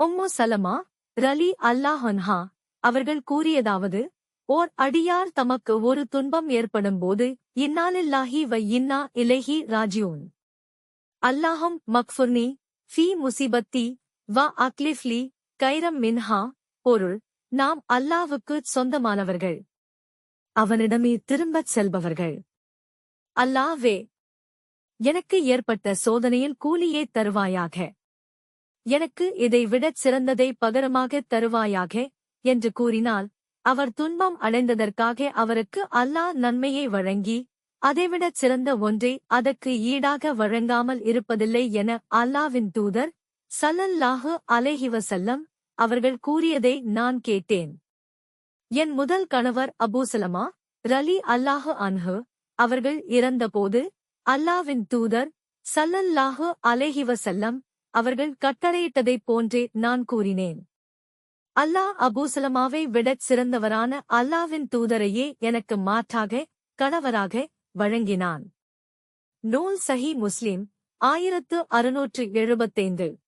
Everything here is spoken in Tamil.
உம்மு சலமா ரலி அல்லாஹன்ஹா அவர்கள் கூறியதாவது ஓர் அடியார் தமக்கு ஒரு துன்பம் ஏற்படும்போது இன்னாலில்லாஹி வ இன்னா இலைஹி ராஜியூன் அல்லாஹும் மக்ஃபுர்னி ஃபி முசிபத்தி வ அக்லிஃப்லி கைரம் மின்ஹா. பொருள் நாம் அல்லாவுக்கு சொந்தமானவர்கள். அவனிடமே திரும்பச் செல்பவர்கள். அல்லாவே எனக்கு ஏற்பட்ட சோதனையில் கூலியே தருவாயாக. எனக்கு இதை விடச் சிறந்ததை பகரமாகத் தருவாயாக என்று கூறினால் அவர் துன்பம் அடைந்ததற்காக அவருக்கு அல்லாஹ் நன்மையை வழங்கி அதைவிடச் சிறந்த ஒன்றை அதற்கு ஈடாக வழங்காமல் இருப்பதில்லை என அல்லாவின் தூதர் சல்லல்லாஹு அலேஹிவசல்லம் அவர்கள் கூறியதை நான் கேட்டேன். என் முதல் கணவர் அபூசலமா ரலி அல்லாஹு அன்ஹு அவர்கள் இறந்தபோது அல்லாவின் தூதர் சல்லல்லாஹு அலேஹிவசல்லம் அவர்கள் கட்டளையிட்டதைப் போன்றே நான் கூறினேன். அல்லாஹ் அபூசலமாவை விடச் சிறந்தவரான அல்லாவின் தூதரையே எனக்கு மாற்றாக கணவராக வழங்கினான். நூல் சஹி முஸ்லிம் ஆயிரத்து அறுநூற்று எழுபத்தைந்து.